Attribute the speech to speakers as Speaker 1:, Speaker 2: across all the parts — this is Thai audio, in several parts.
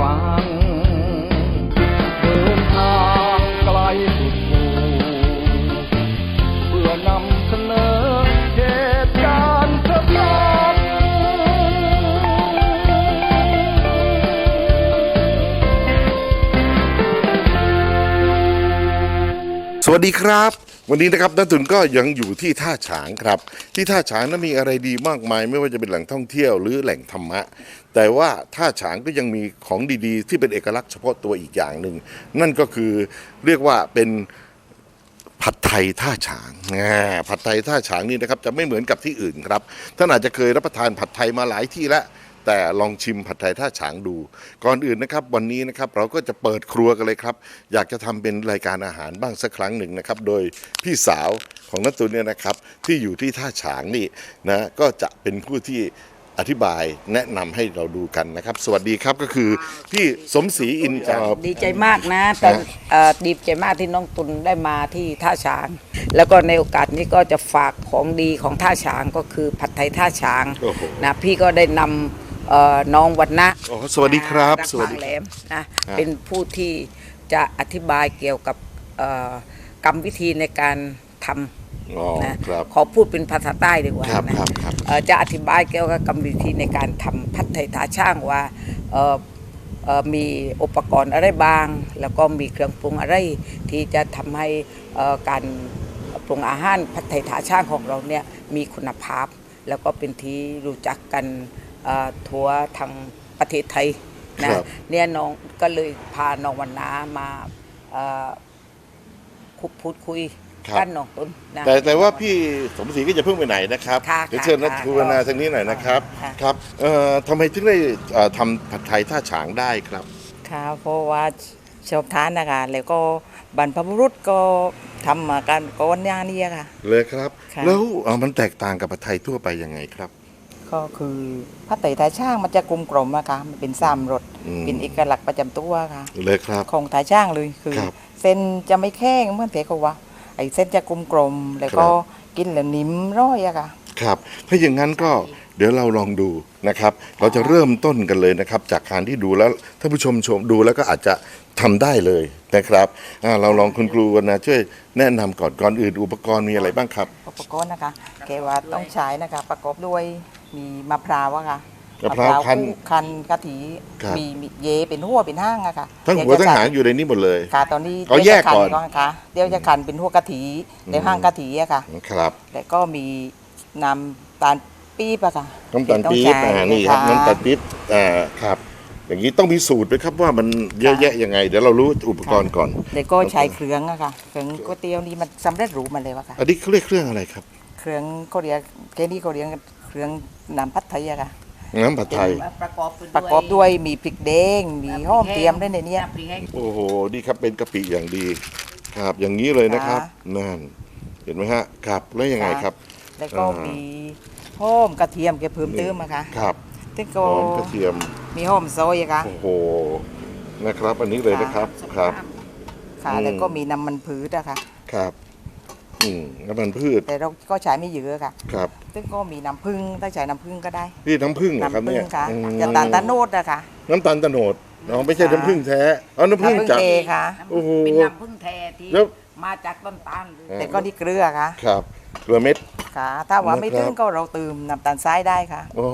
Speaker 1: ฟังเดินทางไกลสุดหูเพื่อนำเสนอเหตุการณ์สะท้อน
Speaker 2: สวัสดีครับ วันนี้นะครับนักตุนก็ยังอยู่ที่ท่าฉางครับ ที่ท่าฉางนั้นมีอะไรดีมากมาย ไม่ว่าจะเป็นแหล่งท่องเที่ยวหรือแหล่งธรรมะ แต่ว่าท่าฉางก็ยังมีของดีๆ ที่เป็นเอกลักษณ์เฉพาะตัวอีกอย่างหนึ่ง นั่นก็คือเรียกว่าเป็นผัดไทยท่าฉางผัดไทยท่าฉางนี่นะครับจะไม่เหมือนกับที่อื่นครับ ท่านอาจจะเคยรับประทานผัดไทยมาหลายที่แล้วแต่ลองชิมผัดไทยท่าฉางดู ก่อนอื่นนะครับวันนี้นะครับเราก็จะเปิดครัวกันเลยครับ อยากจะทำเป็นรายการอาหารบ้างสักครั้งหนึ่งนะครับ โดยพี่สาวของนัตตุนเนี่ยนะครับที่อยู่ที่ท่าฉางนี่นะก็จะเป็นผู้ที่ อธิบายแนะนำให้เราดูกันนะครับ สวัสดีครับก็คือพี่สมศรีอินจา
Speaker 3: ดีใจมากนะแต่เอ่อดีใจมากที่น้องตุนได้มาที่ท่าช้าง แล้วก็ในโอกาสนี้ก็จะฝากของดีของท่าช้างก็คือผัดไทยท่าช้าง
Speaker 2: โอ้โห
Speaker 3: นะพี่ก็ได้นำเอ่อน้องวันนะ
Speaker 2: อ๋อสวัสดีครับ
Speaker 3: รัก
Speaker 2: สวัสดี
Speaker 3: บางแหลมนะ
Speaker 2: ครับ
Speaker 3: เป็นผู้ที่จะอธิบายเกี่ยวกับเอ่อกรรมวิธีในการทำ
Speaker 2: อ๋อ
Speaker 3: นะ ครับ ขอพูดเป็นภาษาใต้ดีกว่า
Speaker 2: ครับ
Speaker 3: นะครับ
Speaker 2: ครับ
Speaker 3: เอ่อจะอธิบายเกี่ยวกับกรรมวิธีในการทำผัดไทยท่าช่างว่าเอ่อเอ่อมีอุปกรณ์อะไรบ้าง แล้วก็มีเครื่องปรุงอะไรที่จะทำให้เอ่อการปรุงอาหารผัดไทยถาช่างของเราเนี่ยมีคุณภาพ แล้วก็เป็นที่รู้จักกันเอ่อทั่วทางประเทศไทยนะครับ เนี่ยน้องก็เลยพาน้องวันนามาเอ่อ คุพูดคุย
Speaker 2: ครับ
Speaker 3: กันน้องตุนนะ
Speaker 2: แต่แต่ว่าพี่สมศรีก็จะเพิ่งไปไหนนะครับ
Speaker 3: ค่ะ
Speaker 2: เดี๋ยวเชิญนัท
Speaker 3: ค่ะ
Speaker 2: ทูนาทางนี้หน่อยนะครับ
Speaker 3: ค่ะ
Speaker 2: ครับเอ่อทำไมถึงได้เอ่อทำผัดไทยท่าฉางได้ครับ
Speaker 4: ค่ะเพราะว่าชอบทานนะคะแล้วก็บรรพบุรุษก็ทำมากันก่อนหน้านี้ค่ะ
Speaker 2: เลยครับ
Speaker 4: ค่ะ
Speaker 2: แล้วเอ่อมันแตกต่างกับผัดไทยทั่วไปยังไงครับ
Speaker 4: ก็คือพระไตรทาช่างมันจะกลมกล่อมอะค่ะมันเป็นสามรส
Speaker 2: อืม
Speaker 4: เป็นเอกลักษณ์ประจำตัวค่ะ
Speaker 2: เลยครับ
Speaker 4: ของทาช่างเลยคือ
Speaker 2: ครับ
Speaker 4: เส้นจะไม่แข็งเหมื่อนเทเขาว่า ไอ้เส้นจะกลมกลมๆแล้วก็
Speaker 2: ครับ
Speaker 4: กินแล้วนิ่มร้อยอะค่ะ
Speaker 2: ครับถ้าอย่างนั้นก็เดี๋ยวเราลองดูนะครับ เราจะเริ่มต้นกันเลยนะครับ จากการที่ดูแล้วท่านผู้ชมชมดูแล้วก็อาจจะทำได้เลยนะครับอ่าเราลองคุณครูวันนะช่วยแนะนำก่อนก่อนอื่นอุปกรณ์มีอะไรบ้างครับ
Speaker 4: อุปกรณ์นะคะแกว่าต้องใช้นะคะ ประกอบด้วยมีมะพร้าวอะค่ะ
Speaker 2: มะพร้าวคั้น
Speaker 4: คู่คันกะทิ
Speaker 2: ครับ
Speaker 4: มีมีเยเป็นหัวเป็นห้างอะค่ะ
Speaker 2: ทั้งหัว
Speaker 4: เดี๋ย
Speaker 2: ทั้ง
Speaker 4: จะ
Speaker 2: หาง
Speaker 4: ใส่
Speaker 2: อยู่ในนี้หมดเลย
Speaker 4: ค่ะตอนนี้
Speaker 2: เอาแยกก่อน
Speaker 4: เดี๋วจะขัค่ะเดี๋ยวจะขันเป็นหัวกะทิเดี๋ยวห้างกะทิอะค่ะ
Speaker 2: ครับ
Speaker 4: แล้วก็มีน้ำตาลปี๊บอะค่ะ
Speaker 2: น้ำตาลปี๊บ
Speaker 4: ที่ต้อง
Speaker 2: อ่า
Speaker 4: ใช้
Speaker 2: นี่ครับะน้ำตาลปี๊บอ่าครับ อย่างนี้ต้องมีสูตรไหมครับว่ามันเยอะแยะยังไง เดี๋ยวเรารู้อุปกรณ์ก่อน
Speaker 4: แล้วก็ใช้เครื่องอะค่ะเครื่องก๋วยเตี๋ยวนี่มันสำเร็จรูปมาเลยอะค่ะ
Speaker 2: อันนี้เขาเรียกเครื่องอะไรครับ
Speaker 4: เครื่องเขาเรียกแค่นี้เขาเรียกเครื่องน้ำผัดไทยอะค่ะ
Speaker 2: น้ำผัดไทย
Speaker 3: ประกอบไป
Speaker 4: ประกอบด้วยมีพริกแดงมีหอมเตรียมด้วยในเนี้ย
Speaker 3: พริกแห้ง
Speaker 2: โอ้โหนี่ครับเป็นกะปิอย่างดี ครับอย่างนี้เลยนะครับ
Speaker 4: ค่ะ
Speaker 2: นั่น เห็นไหมฮะครับแล้วยังไงครับ
Speaker 4: แล้วก็
Speaker 2: อ่ามี
Speaker 4: มีหอมกระเทียมแกเพิ่มเติมอะค่ะ
Speaker 2: ครับ
Speaker 4: แล้ว
Speaker 2: ห
Speaker 4: ก็
Speaker 2: อมกระเทียม
Speaker 4: มีหอมซอยอะค่ะ
Speaker 2: โอ้โหนะครับ อันนี้เลยนะครับครับ
Speaker 4: ค่ะ
Speaker 2: อืม
Speaker 4: แล้วก็มีน้ำมันพืชอะค่ะ
Speaker 2: ครับ อืมน้ำมันพืช
Speaker 4: แต่เราก็ใช้ไม่เยอะค่ะ
Speaker 2: ครับ
Speaker 4: ซึ่งก็มีน้ำผึ้งถ้าใช้น้ำผึ้งก็ได้
Speaker 2: นี่น้ำผึ้งเหรอครับ
Speaker 4: น้ำผึ้
Speaker 2: เนี่
Speaker 4: ง
Speaker 2: ย
Speaker 4: ค่ะ
Speaker 2: อืม
Speaker 4: จะตาลตะโนดอะค่ะ
Speaker 2: น้ำตาลตะโนดอ๋อไม่ใช่
Speaker 4: ค่ะ
Speaker 2: น้ำผึ้งแท้เอาน้ำผึ้ง
Speaker 4: น้ำผึ้ง
Speaker 2: จาก
Speaker 4: เทค่ะ
Speaker 2: โอ้โห
Speaker 3: เป็นน้ำพึ่งแท้ที่
Speaker 2: แล้ว
Speaker 3: มาจากต้นตาลเลย
Speaker 2: อ่า
Speaker 4: แต่ก็นี่เกลือค่ะ
Speaker 2: ครับเกลือเม็ด
Speaker 4: ค่ะ ถ้าว่าไม่
Speaker 2: นะครับ
Speaker 4: ถึงก็เราเติมน้ำตาลทรายได้ค่ะ
Speaker 2: โอ้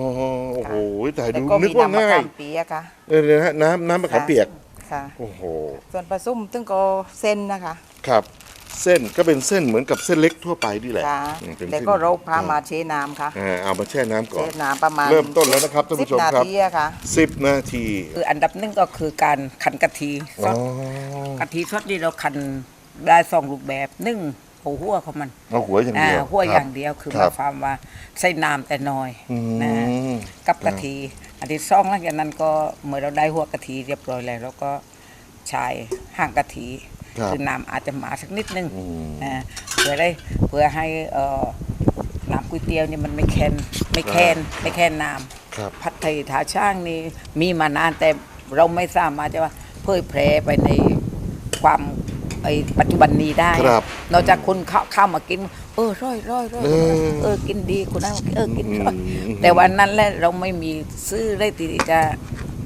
Speaker 2: โหแต่
Speaker 4: แล้ว
Speaker 2: ดู
Speaker 4: ก็
Speaker 2: นึ
Speaker 4: มี
Speaker 2: กว่า
Speaker 4: น้ำมะ
Speaker 2: ง่าย
Speaker 4: ขามเปียกค่ะ
Speaker 2: เออเดี๋ยวนะฮะน้ำน้ำมะขามเปียก
Speaker 4: ค่ะ
Speaker 2: โอ้โห
Speaker 4: ส่วนผสมซึ่งก็เส้นนะคะ
Speaker 2: ครับ เส้นก็เป็นเส้นเหมือนกับเส้นเล็กทั่วไปนี่แหละ
Speaker 4: ค่ะ
Speaker 2: อืมเป็น
Speaker 4: แล้ว
Speaker 2: ส้น
Speaker 4: ก็เราพามาเชน้ำค่ะ
Speaker 2: อ่าเอามาแช่น้ำก่อ
Speaker 4: เช
Speaker 2: น
Speaker 4: น้ำประมาณ
Speaker 2: เริ่มต้นแล้วนะครับท่าน
Speaker 4: สิบ
Speaker 2: ผู้ชม
Speaker 4: นา
Speaker 2: ครับ
Speaker 4: ทีอะค่ะ
Speaker 2: สิบนาที
Speaker 3: คืออันดับหนึ่งก็คือการขันกะทิส
Speaker 2: อ๋อ
Speaker 3: ดกะทิสดนี่เราขันได้สองรูปแบบหนึ่งเอาหัวของมัน
Speaker 2: เอาหัวอย่าง
Speaker 3: อ่า
Speaker 2: เดียว
Speaker 3: หัว
Speaker 2: ครับ
Speaker 3: อย่างเดียวคือ
Speaker 2: ครั
Speaker 3: มา
Speaker 2: บ
Speaker 3: ฟาร์มว่าใส่น้ำแต่น้อย
Speaker 2: อืม
Speaker 3: นะกับกะทิอันที่สองหลังจากนั้นก็เมื่อเราได้หัวกะทิเรียบร้อยแล้วเราก็ใช้ห่างกะทิ
Speaker 2: ครับ
Speaker 3: คือน้ำอาจจะมาสักนิดนึง
Speaker 2: อืม
Speaker 3: อ่าเพื่อได้เพื่อให้เอ่อน้ำก๋วยเตี๋ยวนี่มันไม่แค้นไม่แค้นไม่แค้นน้ำ
Speaker 2: ครับ
Speaker 3: ผัดไทยถาช่างนี่มีมานานแต่เราไม่สามารถจะว่าเผยแพร่ไปในความไอปัจจุบันนี้ได้
Speaker 2: ครับ
Speaker 3: นอกจากคนเข้าเข้ามากิน เออร่อยร่อยร่อย
Speaker 2: เออ
Speaker 3: เออกินดีคนนั้นเออกินร่อย
Speaker 2: อืม
Speaker 3: แต่วันนั้นแหละเราไม่มีซื้อได้ที่จะ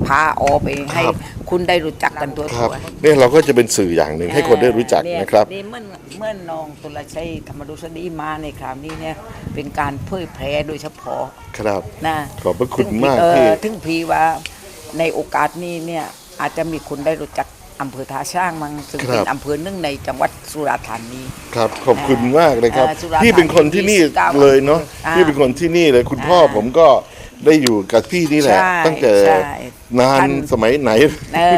Speaker 3: พาออกไปให้
Speaker 2: ครับ
Speaker 3: คุณได้รู้จักกันตัว
Speaker 2: ค
Speaker 3: ตั
Speaker 2: รับ
Speaker 3: ว
Speaker 2: เนี่ยเราก็จะเป็นสื่ออย่างหนึ่งให้คนได้รู้จัก
Speaker 3: เย
Speaker 2: นะครับ
Speaker 3: นี่เมื่อเมื่อน้องตุลชัยธรรมดุษฎีมาในคราวนี้เนี่ยเป็นการเผยแพร่โดยเฉพาะ
Speaker 2: ครับ
Speaker 3: นะ
Speaker 2: ขอบพระคุณ
Speaker 3: ถึง
Speaker 2: มาก
Speaker 3: เอ่
Speaker 2: ที่
Speaker 3: อถึงพีว่าในโอกาสนี้เนี่ยอาจจะมีคนได้รู้จักอำเภอท่าช่างมั้งซึ่งเป็นอำเภอหนึ่งในจังหวัดสุราษฎร์ธานี
Speaker 2: ครับขอบคุณมากเลยครับ
Speaker 3: เอ่อสุราษฎร์
Speaker 2: พี่เป็นคนที่นี่
Speaker 3: ธานี
Speaker 2: เลยเนาะ
Speaker 3: อ่า
Speaker 2: พี่เป็นคนที่นี่เลยคุณพ่อ
Speaker 3: อ่า
Speaker 2: ผมก็ได้อยู่กับพี่นี่แหละ
Speaker 3: ใช่
Speaker 2: ตั้งแต่
Speaker 3: ใช่
Speaker 2: นาน
Speaker 3: ท่าน
Speaker 2: สมัยไหน
Speaker 3: เอ่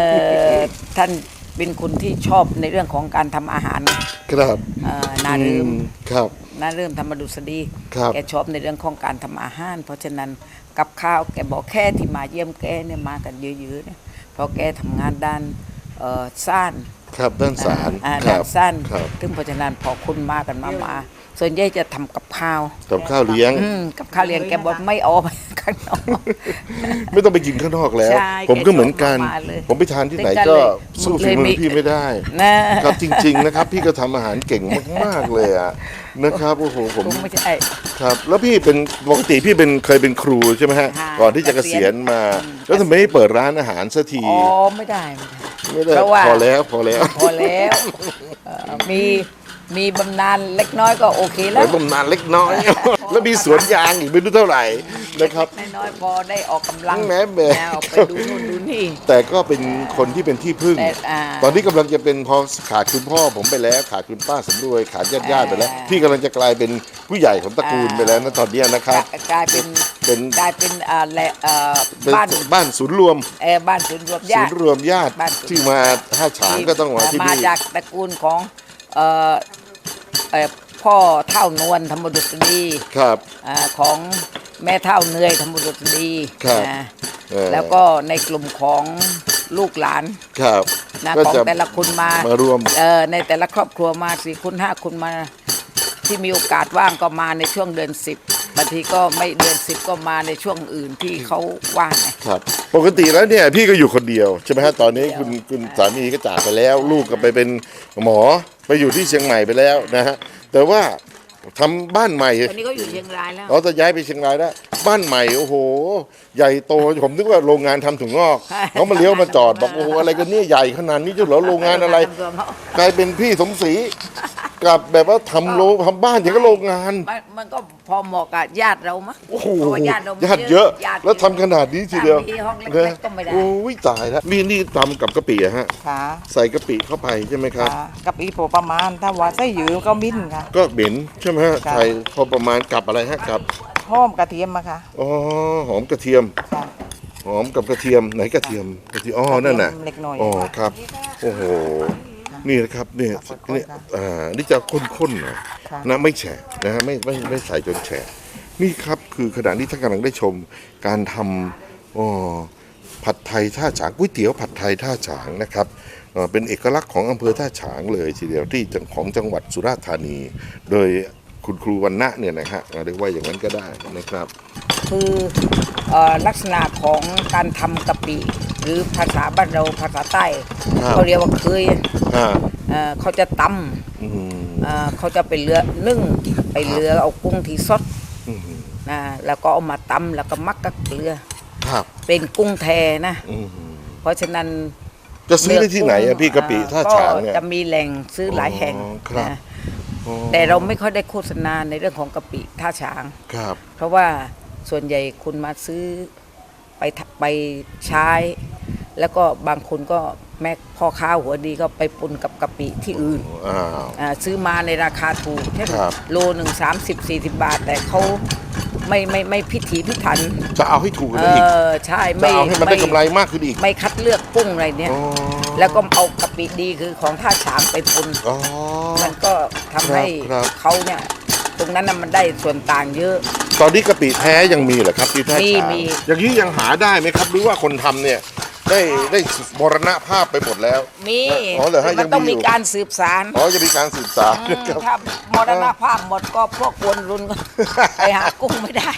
Speaker 3: อท่านเป็นคนที่ชอบในเรื่องของการทำอาหาร
Speaker 2: ครับ
Speaker 3: เอ่อนาลืม
Speaker 2: อืครับ
Speaker 3: นาลืมธรรมดุษฎี
Speaker 2: ครับ
Speaker 3: แกชอบในเรื่องของการทำอาหาร เพราะฉะนั้นกับข้าวแกบอกแค่ที่มาเยี่ยมแกเนี่ยมากันเยอะๆเนี่ยเพราะแกทำงานด้านเอ่อซ่าน
Speaker 2: ครับด้านสาร
Speaker 3: อ่า
Speaker 2: ค
Speaker 3: ด้า
Speaker 2: รั
Speaker 3: น
Speaker 2: บ
Speaker 3: สั้น
Speaker 2: ครับ
Speaker 3: ถึงเพราะฉะนั้นพอคุณมากันมามาส่วนใหญ่จะทำกับข้าว
Speaker 2: กับข้าวเลี้ยง
Speaker 3: อืมกับข้าวเลี้ยงแกบอกไม่ออกไป ข้างนอก
Speaker 2: ไม่ต้องไปกินข้างนอกแล้ว
Speaker 3: ใช่
Speaker 2: ผมก็เหมือนกัน
Speaker 3: แกชอบมากๆเลย
Speaker 2: ผมไปทานที่ไหน
Speaker 3: ด้วยกัน
Speaker 2: ก็
Speaker 3: เลย
Speaker 2: สู้
Speaker 3: เล
Speaker 2: ฝี
Speaker 3: ย
Speaker 2: มื
Speaker 3: มี
Speaker 2: อพี่ไม่ได้
Speaker 3: นะ ครับ
Speaker 2: จริง ๆ นะครับ พี่ก็ทำอาหารเก่งมากๆเลยอะนะครับโอ้โหผม
Speaker 3: คงไม่ใช่
Speaker 2: ครับ แล้วพี่เป็นปกติพี่เป็นเคยเป็นครูใช่ไหมฮะ
Speaker 3: ค่ะ
Speaker 2: ก่อนที่จะเกษียณมา แล้วทำไมไม่เปิดร้านอาหารสักที
Speaker 3: อ๋อไม่ได้ไม่ได้
Speaker 2: ไม่ได้
Speaker 3: เพราะว่า
Speaker 2: พอแล้วพอแล้ว
Speaker 3: พอแล้วเอ่อมี มีบำนาญเล็กน้อยก็โอเคแล้
Speaker 2: แล้ววบำนาญเล็กน้อย แล้วมีสวนยางอีกไม่รู้เท่าไหร่นะครับ
Speaker 3: น้อยๆพอได้ออกกำลัง
Speaker 2: แหม่แหม่
Speaker 3: แนวไปดูนู่นดูนี่
Speaker 2: แต่ก็เป็นคนที่เป็นที่พึ่ง
Speaker 3: แต่อ่า
Speaker 2: ตอนนี้กำลังจะเป็นพอขาดคุณพ่อผมไปแล้ว ขาดคุณป้าสำรวย ขาดญาติญาติๆไปแล้ว
Speaker 3: อ่า
Speaker 2: พี่กำลังจะกลายเป็นผู้ใหญ่ของตระกูล
Speaker 3: อ่า
Speaker 2: ไปแล้วนะตอนเนี้ยนะครับ
Speaker 3: กลายเป็น
Speaker 2: เป็น
Speaker 3: กลายเป็นเอ่อแหละเอ่อ
Speaker 2: เป็น
Speaker 3: บ้าน
Speaker 2: บ้านศูนย์รวม
Speaker 3: เอ่อบ้านศูนย์รวม
Speaker 2: ศู
Speaker 3: ญานติ
Speaker 2: ย์รวมญาติ
Speaker 3: บ้านศูนย์
Speaker 2: ที่มาท่าฉางก็ต้องมาที่
Speaker 3: มา
Speaker 2: นี่
Speaker 3: จากตระกูลของ เอ่อเอ่อพ่อเท่านวลธรรมดุษฎี
Speaker 2: ครับ
Speaker 3: อ่าของแม่เท่าเนยธรรมดุษฎี
Speaker 2: ครับ
Speaker 3: นะ
Speaker 2: เออ
Speaker 3: แล้วก็ในกลุ่มของลูกหลาน
Speaker 2: ครับ
Speaker 3: นะ
Speaker 2: ก็
Speaker 3: ของ
Speaker 2: จะ
Speaker 3: แต่ละคนมามา
Speaker 2: รวม
Speaker 3: เออในแต่ละครอบครัวมาสี่คนห้าคนมาที่มีโอกาสว่างก็มาในช่วงเดือนสิบบางทีก็ไม่เดือนสิบก็มาในช่วงอื่นที่เขาว่างไง
Speaker 2: ครับปกติแล้วเนี่ยพี่ก็อยู่คนเดียวใช่ไหมฮะตอนนี้คุณคุณสามีก็จากไปแล้ว ลูกก็ไปเป็นหมอ ไปอยู่ที่เชียงใหม่ไปแล้วนะฮะแต่ว่าทำบ้านใหม่
Speaker 3: ตอนนี้เขาอยู่เชียงรายแล้ว
Speaker 2: เราจะย้ายไปเชียงรายแล้วบ้านใหม่โอ้โห ใหญ่โตผมนึกว่าโรงงานทำถุงงอกเขามาเลี้ยวมาจอดบอกโอ้โหอะไรกันเนี่ยใหญ่ขนาดนี้จะเหรอโรงงานอะไร กลายเป็นพี่สมศรี กับแบบว่าทำโรงทำบ้านอย่างก็โรงงาน
Speaker 3: มันมันก็พอเหมาะกับญาติเรามะ
Speaker 2: โอ้โห
Speaker 3: เพราะว่าญาติเรา
Speaker 2: ญาติเยอะ
Speaker 3: ญาติ
Speaker 2: แล้วทำขนาดนี้ทีเดียว
Speaker 3: มีห้องเล็กๆก็ไม่ได้
Speaker 2: โอ้ยตายแล้วนี่นี่ทำกับกะปิอะฮะ
Speaker 4: ค่ะ
Speaker 2: ใส่กะปิเข้าไปใช่ไหมครับ
Speaker 4: ค่ะกับอีโปประมาณถ้าว่าใส่หยือก็มิ้นค่ะ
Speaker 2: ก็เหม็นใช่ไหมฮะ
Speaker 4: ค่ะ
Speaker 2: ใส่พอประมาณกับอะไรฮะกับ
Speaker 4: หอมกระเทียมมาค่ะ
Speaker 2: อ๋อหอมกระเทียม
Speaker 4: ค่ะ
Speaker 2: หอมกับกระเทียมไหนกระเทียมกระเทียมอ๋อนั่นน่ะ
Speaker 4: เล็กน้อย
Speaker 2: อ๋อครับโอ้โห นี่นะครับเนี่ย
Speaker 4: ขอบคุณ
Speaker 2: นี่
Speaker 4: ค่ะ
Speaker 2: อ่านี่จะข้นๆหน่อย
Speaker 4: ค่ะ
Speaker 2: นะไม่แฉะนะฮะไม่ไม่ไม่ใส่จนแฉะนี่ครับคือขณะนี้ท่านกำลังได้ชมการทำอ๋อผัดไทยท่าฉางก๋วยเตี๋ยวผัดไทยท่าฉางนะครับเอ่อเป็นเอกลักษณ์ของอำเภอท่าฉางเลยทีเดียวที่จังของจังหวัดสุราษฎร์ธานี โดยคุณครูวันณะเนี่ยนะฮะเรียกว่าอย่างนั้นก็ได้นะครับ
Speaker 3: คือเอ่อลักษณะของการทำกะปิห รือภาษาบ้านเราภาษาใต้
Speaker 2: ครับ
Speaker 3: เขาเรียกว่าเคย
Speaker 2: อ่า
Speaker 3: เอ่อเขาจะต
Speaker 2: อืมำ
Speaker 3: เอ่อเขาจะไปเรือนึ่งไปเรือเอากุ้งที่สด
Speaker 2: อืม
Speaker 3: นะแล้วก็เอามาตำแล้วก็มักกับเกลือ
Speaker 2: ครับ
Speaker 3: เป็นกุ้งแทนะ
Speaker 2: อืม
Speaker 3: เพราะฉะนั้น
Speaker 2: จะซื้อได้ที่ไหนอะพี่กะปิ
Speaker 3: เอ่อ
Speaker 2: ท่าฉางเนี่ย
Speaker 3: ก็จะมีแหล่งซื้อหลายแห่ง
Speaker 2: อ๋อครับ
Speaker 3: นะ
Speaker 2: อ๋อ
Speaker 3: แต่เราไม่ค่อยได้โฆษณาในเรื่องของกะปิท่าฉาง
Speaker 2: ครับ
Speaker 3: เพราะว่าส่วนใหญ่คุณมาซื้อไปทไปใช้ แล้วก็บางคนก็แม่พ่อค้าหัวดีก็ไปปนกับกะปิที่อื่น
Speaker 2: อ้าว
Speaker 3: อ่าซื้อมาในราคาถูกเช่น
Speaker 2: ครับ
Speaker 3: โลหนึ่งสามสิบสี่สิบบาท แต่เขาไม่ไม่ไม่พิถีพิถัน
Speaker 2: จะเอาให้ถูกกัน
Speaker 3: เอ
Speaker 2: ได้อีก
Speaker 3: อใช่
Speaker 2: จะ
Speaker 3: ไม่
Speaker 2: เอาให้มันได้กำไรมากขึ้นอีก
Speaker 3: ไม่คัดเลือกกุ้งอะไรเนี่ย
Speaker 2: อ๋อ
Speaker 3: แล้วก็เอากะปิดีคือของท่าฉางไปปน
Speaker 2: อ๋อ
Speaker 3: มันก็ทำให้
Speaker 2: ครับ
Speaker 3: เขาเนี่ย ตรงนั้นน่ะมันได้ส่วนต่างเยอะ
Speaker 2: ตอนนี้กะปิแท้ยังมีเหรอครับที่ท่า
Speaker 3: มี
Speaker 2: ฉาง
Speaker 3: มี
Speaker 2: อย่างนี้ยังหาได้ไหมครับ หรือว่าคนทำเนี่ย ได้ได้มรณภาพไปหมดแล้ว
Speaker 3: มี
Speaker 2: อ๋อเหรอฮะ
Speaker 3: มั
Speaker 2: ยังมี
Speaker 3: ต้องมี
Speaker 2: อยู่
Speaker 3: การสืบสาร
Speaker 2: อ๋อจะมีการสืบสาน
Speaker 3: อืม
Speaker 2: ครับ
Speaker 3: ถ้ามรณภาพหมดก็พวกวนรุนก็ ไปหากุ้งไม่ได้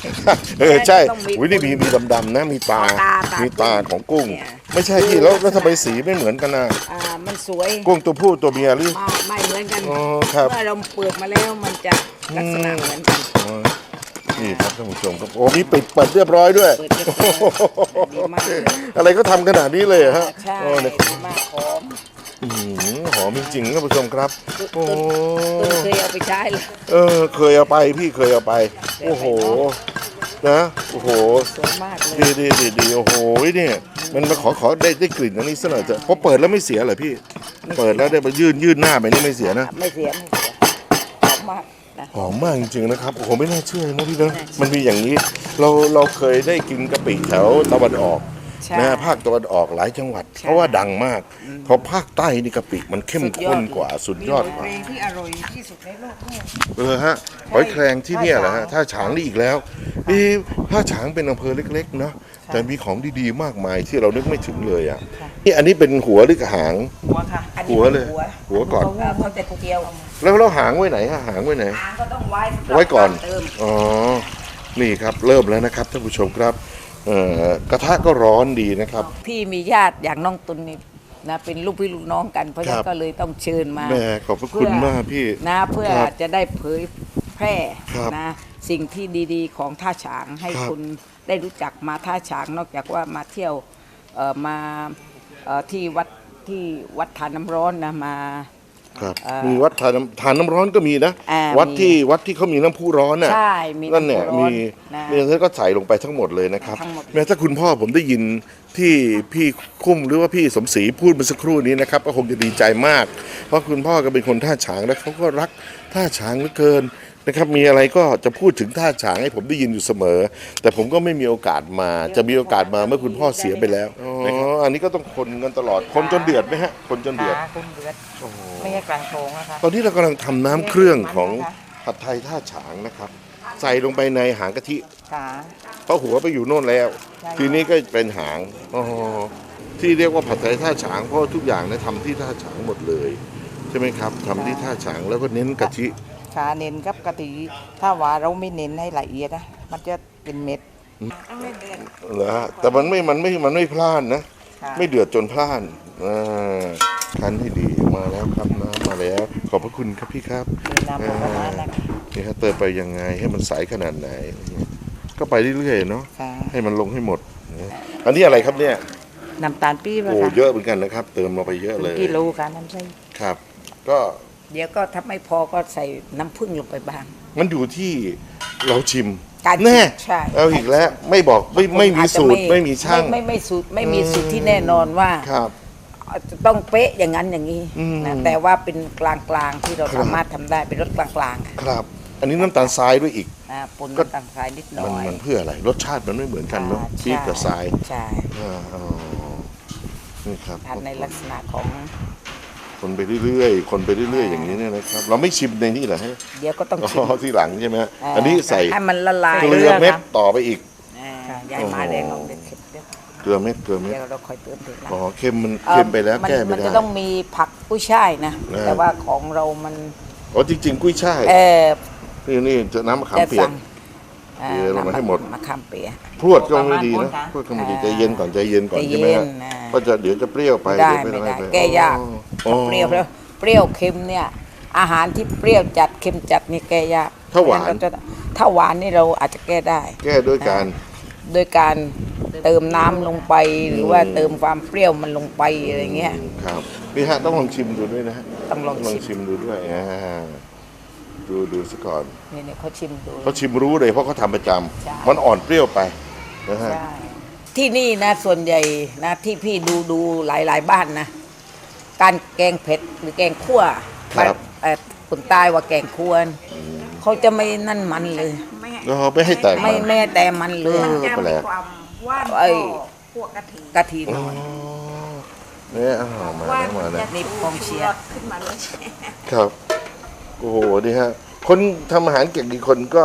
Speaker 2: เออใช่
Speaker 3: ต้องมี
Speaker 2: อุ้ยนี่มีมีดำๆนะมีตา
Speaker 3: ตาตา
Speaker 2: มีตาของกุ้ง
Speaker 3: เนี่ย
Speaker 2: ไม่ใช่ที่แล้วแล้วทำไมสีไม่เหมือนกันนะ
Speaker 3: อ่ามันสวย
Speaker 2: กุ้งตัวผู้ตัวเมียหรือ
Speaker 3: อ่าไม่เหมือนกัน
Speaker 2: อ๋อครับ
Speaker 3: เมื่อเราเปิดมาแล้วมันจะลักษณะเหมือนกัน
Speaker 2: อ๋อ นี่ครับท่านผู้ชมครับโอ้มีปิดเปิดเรียบร้อยด้วย
Speaker 3: เปิดเรียบร้อยดีมากเลย
Speaker 2: อะไรก็ทำขนาดนี้เลยเหรอฮะ
Speaker 3: ใช่
Speaker 2: โอ้เนี่ย
Speaker 3: ดีมากหอม
Speaker 2: อื้อหือหอมจริงๆท่านผู้ชมครับโอ้
Speaker 3: ต้นเคยเอาไปใช้เลย
Speaker 2: เออเคยเอาไปพี่เคยเอาไป โอ้โหนะโอ้โห
Speaker 3: สวยมากเลย
Speaker 2: ดีดีดีดีโอ้โหเนี่ยมันมาขอขอได้ได้กลิ่นอันนี้สักหน่อยเถอะเพราะเปิดแล้วไม่เสียเหรอพี่ เปิดแล้วได้มายื่นยื่นหน้าไปนี่ไม่เสียนะ
Speaker 3: ไม่เสียไม่เสียหอมมาก นะ
Speaker 2: หอมมากจริงๆนะครับโอ้โหไม่น่าเชื่อนะพี่นะมันมีอย่างนี้ เราเราเคยได้กินกะปิแถวตะวันออก
Speaker 3: ใช่
Speaker 2: นะภาคตะวันออกหลายจังหวัด
Speaker 3: ใช่
Speaker 2: เพราะว่าดังมากเพราะภาคใต้นี่กะปิมันเข้ม
Speaker 3: สุดยอ
Speaker 2: ข้
Speaker 3: ด
Speaker 2: นกว่าสุดยอดกว่า
Speaker 3: ที่อร่อยที่สุดในโลกนี่
Speaker 2: เออฮะหอยแครงที่เนี่ยเหรอฮะท่าฉางนี่อีกแล้วเอ๊ะท่าฉางเป็นอำเภอเล็กๆเนาะแต่มีของดีๆมากมายที่เรานึกไม่ถึงเลยอะนี่อันนี้เป็นหัวหรือหาง
Speaker 4: หัวค่ะ
Speaker 3: อันนี้
Speaker 2: หัวเลย
Speaker 3: หัว
Speaker 2: หัวก่อน
Speaker 3: เออเขาจะเจียว
Speaker 2: แล้วเราหางไว้ไหนฮะหางไว้ไหน
Speaker 3: หางก็ต้องไว้สำหรับ
Speaker 2: ไว้ก่อน
Speaker 3: เติม
Speaker 2: อ๋อ นี่ครับเริ่มแล้วนะครับท่านผู้ชมครับเอ่อกระทะก็ร้อนดีนะครับ
Speaker 3: พี่มีญาติอย่างน้องตุนนี่นะเป็นลูกพี่ลูกน้องกัน เพราะฉะนั้
Speaker 2: ครับ
Speaker 3: นก็เลยต้องเชิญมา
Speaker 2: แม่ขอบพระคุณมากพี่
Speaker 3: นะเพื่อ
Speaker 2: ครับ
Speaker 3: จะได้เผยแพร่
Speaker 2: ครับ
Speaker 3: นะสิ่งที่ดีๆ ของท่าฉางให้
Speaker 2: ครับ
Speaker 3: คุณได้รู้จักมาท่าฉางนอกจากว่ามาเที่ยวเอ่อมาเอ่อที่วัด ที่วัดทานน้ำร้อนนะมา
Speaker 2: ครับ
Speaker 3: เอ่อ
Speaker 2: มีวัดทานน้ำทานน้ำร้อนก็มีนะ
Speaker 3: อ่า
Speaker 2: วัด
Speaker 3: มี
Speaker 2: ที่วัดที่เขามีน้ำพุร้อนน่ะ
Speaker 3: ใช่มี
Speaker 2: นั่นเนี่ยำ
Speaker 3: พุร้อ
Speaker 2: มี
Speaker 3: นะ
Speaker 2: เนี่ยท่านก็ใส่ลงไปทั้งหมดเลยนะครับ
Speaker 3: ทั้งหมด
Speaker 2: แม้ถ้าคุณพ่อผมได้ยินที่พี่คุ้มหรือว่าพี่สมศรีพูดเมื่อสักครู่นี้นะครับก็คงจะดีใจมาก เพราะคุณพ่อก็เป็นคนท่าฉางและเขาก็รักท่าฉางเหลือเกิน นะครับมีอะไรก็จะพูดถึงท่าฉางให้ผมได้ยินอยู่เสมอ แต่ผมก็ไม่มีโอกาสมา จะมีโอกาสมาเมื่อคุณพ่อเสียไปแล้วนะครับอันนี้ก็ต้องคนกันตลอดคนจนเดือดไหมฮะคนจนเดือด
Speaker 4: ขาคุณเดือดไม่ใช่กลางโถงนะคะ
Speaker 2: ตอนนี้เรากำลังทำน้ำเครื่องของผัดไทยท่าฉางนะครับ ใส่ลงไปในหางกะทิ
Speaker 4: ขา
Speaker 2: เพราะหัวไปอยู่โน่นแล้ว
Speaker 4: ใช่
Speaker 2: ทีนี้ก็เป็นหางอ๋อที่เรียกว่าผัดไทยท่าฉางเพราะทุกอย่างเนี่ยทำที่ท่าฉางหมดเลย ใช่ไหมครับทำที่ท่าฉางแล้วก็เน้นกะทิ
Speaker 4: ขาเน้นกับกะทิถ้าว่าเราไม่เน้นให้ละเอียดนะมันจะเป็นเม็ด
Speaker 2: เหรอฮะแต่มันไม่มันไม่มันไม่พลาดนะ
Speaker 4: ค่ะ
Speaker 2: ไม่เดือดจนพลาดอ่าคั้นให้ดีมาแล้วครับน้ำมาแล้ว ขอบพระคุณครับพี่ครับ
Speaker 4: มีน้ำประมาณนะคะ
Speaker 2: นี่ฮะเติมไปยังไงให้มันใสขนาดไหน ก็ไปเรื่อยๆเนาะ
Speaker 4: ค่ะ
Speaker 2: ให้มันลงให้หมดนะอันนี้อะไรครับเนี่ย
Speaker 4: น้ำตาลปี๊บอะ
Speaker 2: โอ้
Speaker 4: ค่ะ
Speaker 2: เยอะเหมือนกันนะครับ เติมลงไปเยอะเลย
Speaker 4: กิโลค่ะน้ำใส่
Speaker 2: ครับ ก็
Speaker 3: เดี๋ยวก็ถ้าไม่พอก็ใส่น้ำผึ้งลงไปบ้าง
Speaker 2: มันอยู่ที่เราชิม
Speaker 3: การชิม
Speaker 2: แน่
Speaker 3: ใช่
Speaker 2: เอาอีกแล้วไม่บอกไม่ไม่มี
Speaker 3: อาจจะ
Speaker 2: สูตรไม่มีช่าง
Speaker 3: ไม่ไม่ไม่สูตรไม่มีสูตรที่แน่นอนว่า
Speaker 2: ครับ
Speaker 3: จะต้องเป๊ะอย่างนั้นอย่างนี้
Speaker 2: อืม
Speaker 3: นะแต่ว่าเป็นกลางๆที่เรา
Speaker 2: ครับ
Speaker 3: สามารถทำได้เป็นรสกลางๆค่ะ
Speaker 2: ครับ อันนี้น้ำตาลทรายด้วยอีก
Speaker 3: นะปน
Speaker 2: ก็
Speaker 3: น้ำตาลทรายนิดหน่
Speaker 2: มัน
Speaker 3: อย
Speaker 2: มันเพื่ออะไร รสชาติมันไม่เหมือนกันเนาะ
Speaker 3: อ่า
Speaker 2: ปี๊บกับทราย
Speaker 3: ใช่
Speaker 2: อ่าอ๋อนี่ครับ
Speaker 3: ทานในลักษณะของ
Speaker 2: คนไปเรื่อยๆ คนไปเรื่อยๆ อย่างนี้เนี่ยนะครับ เราไม่ชิมในนี่เหรอฮะ
Speaker 3: เดี๋ยวก็ต้อง
Speaker 2: อ๋
Speaker 3: ชิม
Speaker 2: อที่หลังใช่ไหมฮะาอันนี้ใส่
Speaker 3: ให้มันละลาย
Speaker 2: เกลือเม็ดต่อไปอีก
Speaker 3: อ่ายายมาแดงลองเด็ดเข็มเดี๋ยว
Speaker 2: เกลือเม็ดเกลือเม็ด
Speaker 3: เดี๋ยวเราค่อยเติมทีหลัง
Speaker 2: อ๋อเค็มมันเค็มไปแล้ว
Speaker 3: อ่อ
Speaker 2: แก้ไม่
Speaker 3: มัน
Speaker 2: ได้
Speaker 3: จะต้องมีผักกุ้ยช่ายนะ
Speaker 2: อ่า
Speaker 3: แต่ว่าของเรามัน
Speaker 2: อ๋อจริงๆกุ้ยช่าย
Speaker 3: เออ
Speaker 2: นี่นี่จะน้ำมะขาม
Speaker 3: จะ
Speaker 2: เปีย
Speaker 3: สั่
Speaker 2: ก
Speaker 3: งอ่า
Speaker 2: เทลงมาให้หมด
Speaker 3: มะขามเปียก
Speaker 2: พรวดก็ไม่ดีนะพรวดก็ไม่ดีใจเย็นก่อนใจเย็นก่อน
Speaker 3: ใจ
Speaker 2: ใช่ไหม
Speaker 3: เย็
Speaker 2: ฮะ
Speaker 3: นนะ
Speaker 2: ก็จะเดี๋ยวจะเปรี้ยวไป
Speaker 3: ไม่ได้
Speaker 2: เดี๋ยว
Speaker 3: ไม่ได้
Speaker 2: ป
Speaker 3: แก้ยาก
Speaker 2: อ๋อ
Speaker 3: เปรี้ยวแล้วเปรี้ยวเค็มเนี่ย อาหารที่เปรี้ยวจัดเค็มจัดนี่แก้ยาก
Speaker 2: ถ้าหวาน
Speaker 3: เพระฉะเรจะถ้าหวานนี่เราอาจจะแก้ได้
Speaker 2: แก้ด้วยการ
Speaker 3: โดยการเติมน้ำลงไปหรือว่าเติมความเปรี้ยวมันลงไปอะไรเงี้ย
Speaker 2: ครับนี่ฮะต้องลองชิมดูด้วยนะฮะ
Speaker 3: ต้องลอง
Speaker 2: ลอง
Speaker 3: ชิม
Speaker 2: ชิม ดูด้วยอ่า ดูดูซะก่อน
Speaker 3: นี่นี่เขาชิมดู
Speaker 2: เขาชิมรู้เลยเพราะเขาทำประจ
Speaker 3: ใช่ำ
Speaker 2: มันอ่อนเปรี้ยวไปนะฮะ
Speaker 3: ใช่ที่นี่นะส่วนใหญ่นะที่พี่ดูดูหลายหลายๆบ้านนะ การแกงเผ็ดหรือแกงขั่ว
Speaker 2: ครับ
Speaker 3: เอ่อคนใต้ว่าแกงควรเขาจะไม่นั่นมันเลย
Speaker 2: ก็ไม่ให้แตก
Speaker 3: ไม่
Speaker 2: มัน
Speaker 3: แม่แต่มันเล
Speaker 2: เอยอแปลก
Speaker 5: ว่าน
Speaker 3: ไอ้
Speaker 5: พวกกะทิ
Speaker 3: กะทิห
Speaker 2: อ๋อ
Speaker 3: น่อย
Speaker 2: เนี่ยอ้าวมาแล้วมาแล้ว
Speaker 3: นี่กองเชียร์
Speaker 5: ขึ้นมาเลย
Speaker 2: ครับ โอ้โหนี่ฮะคนทำอาหารเก่งอีกคนก็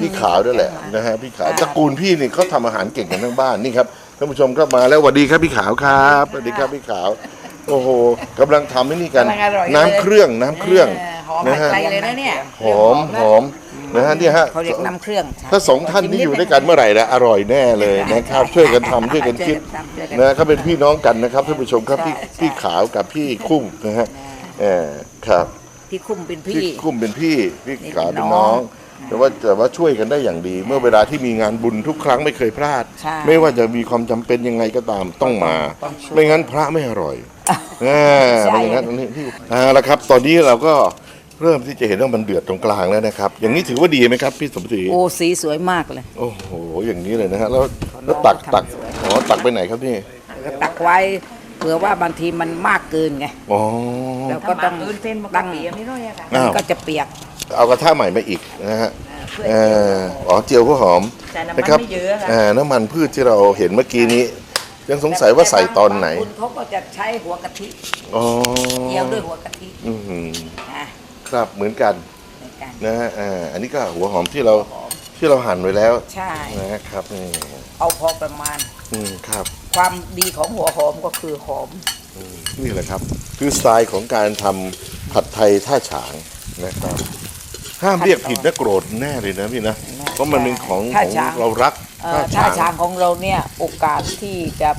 Speaker 2: พี่ขาวด้วยแหละนะฮะพี่ขาวตระกูลพี่นี่เขาทำอาหารเก่งกันทั้งบ้านนี่ครับท่านผู้ชมก็มาแล้วสวัสดีครับพี่ขาวครับสวัสดีครับพี่ขาว โอ้โหกำลังทำให้นี่กัน
Speaker 3: กำลังอร่อยเลย
Speaker 2: น้ำเครื่องน้ำเครื่อง
Speaker 3: หอม
Speaker 2: นะฮะ
Speaker 3: ไกลเลยนะเนี่ย
Speaker 2: หอมหอมนะฮะเนี่ยฮะ
Speaker 3: เขาเรียกน้ำเครื่อง
Speaker 2: ถ้าสองท่านนี้อยู่ด้วยกันเมื่อไหร่นะอร่อยแน่เลยนะครับช่วยกันทำช่วยกันคิด
Speaker 3: ช่วยกันทำช่วยกัน
Speaker 2: นะเขาเป็นพี่น้องกันนะครับท่านผู้ชมครับพี่
Speaker 3: ใช่ใช่
Speaker 2: พี่ขาวกับพี่คุ้มนะฮะเออครับ
Speaker 3: พี่คุ้มเป็น
Speaker 2: พี่
Speaker 3: พี่
Speaker 2: คุ้มเป็นพี่พี่
Speaker 3: นี่
Speaker 2: ขาว
Speaker 3: เป็
Speaker 2: เป็น
Speaker 3: นน้
Speaker 2: น้อ
Speaker 3: องง
Speaker 2: แต่ว่าแต่ว่าช่วยกันได้อย่างดี เมื่อเวลาที่มีงานบุญทุกครั้งไม่เคยพลาด
Speaker 3: ใช่
Speaker 2: ไม่ว่าจะมีความจำเป็นยังไงก็ตามต้องมา ไม่งั้นพระไม่อร่อยอ่า
Speaker 3: ใช่
Speaker 2: ไม่อย่างนั้นอันนี้ที่อ่าแล้วครับ ตอนนี้เราก็เริ่มที่จะเห็นว่ามันเดือดตรงกลางแล้วนะครับ อย่างนี้ถือว่าดีไหมครับพี่สมศรี
Speaker 3: โอ้สีสวยมากเลย
Speaker 2: โอ้โหอย่างนี้เลยนะฮะแล้วแล้วตักตักอ๋อตักไปไหนครับนี่
Speaker 3: ตักไว้ เผื่อว่าบางทีมันมากเกินไง
Speaker 2: อ๋อ
Speaker 3: แล้วก็ต้อง
Speaker 4: ถ้ามาเกินเส้นมันก็
Speaker 3: ตั้ง
Speaker 4: เปียกนิดหน่อยอะค่ะ
Speaker 2: อ้าว
Speaker 3: ก็จะเปียก
Speaker 2: เอากระทะใหม่มาอีกนะฮะ
Speaker 3: เพื่อ
Speaker 2: เอ่ออ๋อเจียวหัวหอม
Speaker 4: แต่น้ำมัน
Speaker 2: นะครับ
Speaker 4: ไม่เยอะค่ะ
Speaker 2: อ่าน้ำมันพืชที่เราเห็นเมื่อกี้นี้ ยังสงสัยว่าใส่ตอนไหน
Speaker 3: บางคุณเขาก็จะใช้หัวกะทิ
Speaker 2: อ๋อ
Speaker 3: เจียวด้วยหัวกะทิ
Speaker 2: อือหือ
Speaker 3: นะครับ
Speaker 2: เหมือนกัน
Speaker 3: เหมือนกัน
Speaker 2: นะฮะอ่าอันนี้ก็หัวหอมที่เราที่เราหั่นไว้แล้ว
Speaker 3: ใช่
Speaker 2: นะครับนี่
Speaker 3: เอาพอประมาณ
Speaker 2: อืมครับ
Speaker 3: ความดีของหัวหอมก็คือหอม
Speaker 2: นี่แหละครับ คือสไตล์ของการทำผัดไทยท่าฉางนะครับ ห้ามเรียกผิดนะโกรธแน่เลยนะพี่นะเพราะมันเป็นของ
Speaker 3: ท่า
Speaker 2: ของ
Speaker 3: ฉาง
Speaker 2: เรารัก
Speaker 3: เอ่อท่าช้างของเราเนี่ยโอกาสที่จะ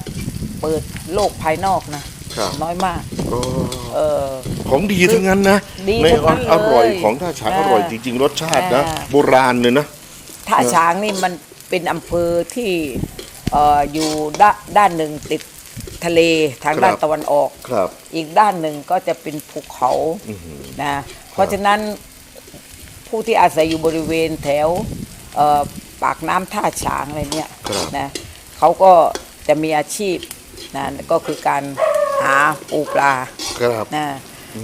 Speaker 3: เปิดโลกภายนอกนะครับน้อยมาก
Speaker 2: ก็
Speaker 3: เออ
Speaker 2: ของดีทั้งนั้นนะ
Speaker 3: ดี
Speaker 2: ใน
Speaker 3: ทั้งนั้นเลย
Speaker 2: อร่อยของท่าฉาง
Speaker 3: อ่า
Speaker 2: อร่อยจริง ๆ รสชาตินะ
Speaker 3: อ่า
Speaker 2: โบราณเลยนะ
Speaker 3: ท่าช้างนี่มันเป็นอำเภอที่ เอ่ออยู่ด้าด้านหนึ่งติดทะเลทาง
Speaker 2: ครับ
Speaker 3: ด้านตะวันออก
Speaker 2: ครับ
Speaker 3: อีกด้านหนึ่งก็จะเป็นภูเขานะ เพราะฉะนั้นผู้ที่อาศัยอยู่บริเวณแถวเอ่อปากน้ำท่าฉางอะไรเนี่ย
Speaker 2: ครับ
Speaker 3: นะเขาก็จะมีอาชีพนะก็คือการหาปูปลา
Speaker 2: ครับ
Speaker 3: นะ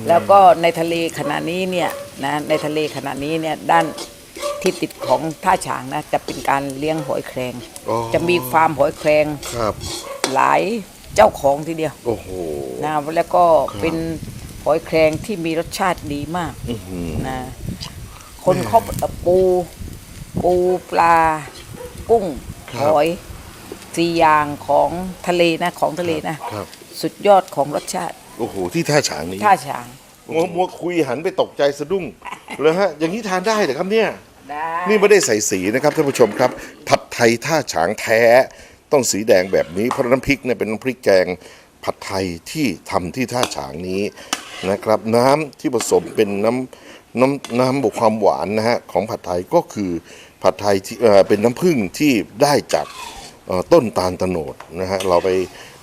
Speaker 3: แล้วก็ในทะเลขณะนี้เนี่ยนะในทะเลขณะนี้เนี่ยด้าน ที่ติดของท่าฉางนะจะเป็นการเลี้ยงหอยแครง
Speaker 2: อ๋อ
Speaker 3: จะมีฟาร์มหอยแครง
Speaker 2: ครับ
Speaker 3: หลายเจ้าของทีเดียว
Speaker 2: โอ้โห
Speaker 3: นะแล้วก็เป็นหอยแครงที่มีรสชาติดีมาก
Speaker 2: อื้อหือ
Speaker 3: นะคนเขาเอ่อปูปูปลา กุ้ง
Speaker 2: ครับ
Speaker 3: หอยสี่อย่างของทะเลนะของทะเลนะ
Speaker 2: ครับ
Speaker 3: สุดยอดของรสชาติ
Speaker 2: โอ้โห ที่ท่าฉางนี้
Speaker 3: ท่าฉาง
Speaker 2: มัวมัวคุยหันไปตกใจสะดุ้งเลยฮะ อย่างนี้ทานได้เหรอครับเนี่ย
Speaker 3: ได้
Speaker 2: นี่ไม่ได้ใส่สีนะครับท่านผู้ชมครับ ผัดไทยท่าฉางแท้ต้องสีแดงแบบนี้เพราะน้ำพริกเนี่ยเป็นน้ำพริกแกงผัดไทยที่ทำที่ท่าฉางนี้นะครับ น้ำที่ผสมเป็นน้ำน้ำน้ำบวกความหวานนะฮะของผัดไทยก็คือผัดไทยที่เป็นน้ำผึ้งที่ได้จากต้นตาลตโนดนะฮะเราไป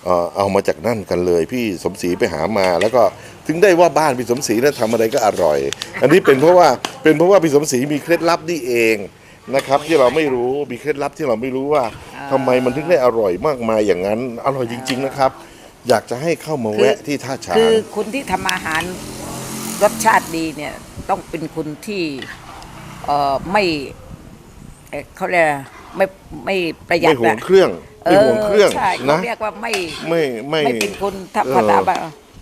Speaker 2: เอ่อเอามาจากนั่นกันเลย พี่สมศรีไปหามา แล้วก็ถึงได้ว่าบ้านพี่สมศรีนั้นทำอะไรก็อร่อย อันนี้เป็นเพราะว่าเป็นเพราะว่าพี่สมศรีมีเคล็ดลับนี่เองนะครับที่เราไม่รู้มีเคล็ดลับที่เราไม่รู้ว่าทำไมมันถึงได้อร่อยมากมายอย่างนั้น อร่อยจริง ๆนะครับ อยากจะให้เข้ามาแวะที่ท่าช้าง
Speaker 3: คือคุณที่ทำอาหารรสชาติดีเนี่ยต้องเป็นคุณที่เอ่อไม่เอ่อเขาเรียกอะไรไม่ไม่ประหยั
Speaker 2: ไม่
Speaker 3: ด
Speaker 2: ห่วง
Speaker 3: นะ
Speaker 2: เครื่อง ไม่ห่วงเครื่อง
Speaker 3: ใช่เขา
Speaker 2: นะ
Speaker 3: เรียกว่าไม่
Speaker 2: ไม่ไม่
Speaker 3: ไม่เป็นคุณถ้า
Speaker 2: เออ
Speaker 3: ภาษาแบบ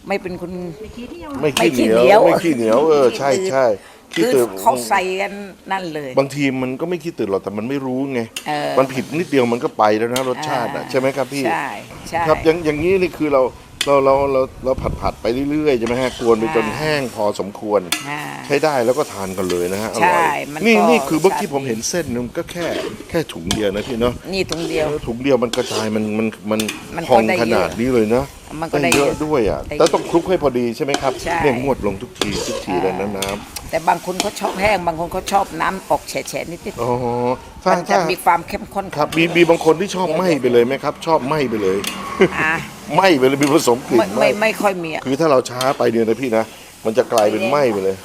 Speaker 3: ไม่เป็นคุณ
Speaker 2: ไม่ขี้
Speaker 3: ไม่ขี้
Speaker 2: เหนี
Speaker 3: เหนี
Speaker 2: ย
Speaker 3: ยวว
Speaker 2: ไม่ขี้เหนียวเออใช่ใช่ขี้
Speaker 3: คือ
Speaker 2: ตื่น
Speaker 3: เขาใส่กันนั่นเลย
Speaker 2: บางทีมันก็ไม่ขี้ตื่นหรอกแต่มันไม่รู้ไง
Speaker 3: เออ
Speaker 2: มันผิดนิดเดียวมันก็ไปแล้วนะรสชาติอะ
Speaker 3: อ่า
Speaker 2: ใช่ไหมครับพี่
Speaker 3: ใช่ใช่
Speaker 2: ครับอย่างอย่างนี้นี่คือเรา เราเราเราเราผัดผัดไปเรื่อยๆใช่ไหมฮะกวนไปจน
Speaker 3: อ่า
Speaker 2: แห้งพอสมควร
Speaker 3: อ่า
Speaker 2: ใช้ได้แล้วก็ทานกันเลยนะฮะอ
Speaker 3: ใช่
Speaker 2: ร่อย
Speaker 3: มัน
Speaker 2: นี่
Speaker 3: ก็
Speaker 2: นี่คือเมื่อกี้
Speaker 3: รสชาติ
Speaker 2: ผมเห็นเส้นนึงก็แค่แค่ถุงเดียวนะพี่เนาะ
Speaker 3: นี่ถุงเดียว
Speaker 2: แล้วถุงเดียวมันกระจายมันมันมัน
Speaker 3: มัน
Speaker 2: พอง
Speaker 3: ก็ได้
Speaker 2: ขนาดนี้เลยนะ
Speaker 3: มันก็ได้
Speaker 2: เยอะ
Speaker 3: เยอะ
Speaker 2: ด้วยอะ
Speaker 3: ได้
Speaker 2: แต่ต้องคลุกให้พอดีใช่ไหมครับ
Speaker 3: ใช่
Speaker 2: เนี่ยงวดลงทุกทีทุกทีเลยนะน้
Speaker 3: แต่บางคนเขาชอบแห้ง บางคนเขาชอบน้ำออกแฉะๆนิดำ
Speaker 2: อ๋อ
Speaker 3: ๆ
Speaker 2: ถ้า
Speaker 3: มันจะ
Speaker 2: ถ้า
Speaker 3: มีความเข้มข้น
Speaker 2: ครับมีมีบางคนที่ชอบไหม้ไปเลยไหมครับ ชอบไหม้ไปเลย
Speaker 3: อะ
Speaker 2: ไหม้ไปเลยมีผสมกลิ่
Speaker 3: ไม่
Speaker 2: น
Speaker 3: ไม่
Speaker 2: ไหม้
Speaker 3: ไม่ค่อยมีอะ
Speaker 2: คือถ้าเราช้าไปเนี่ยนะพี่นะมันจะกลายเป็นไหม้ไปเลย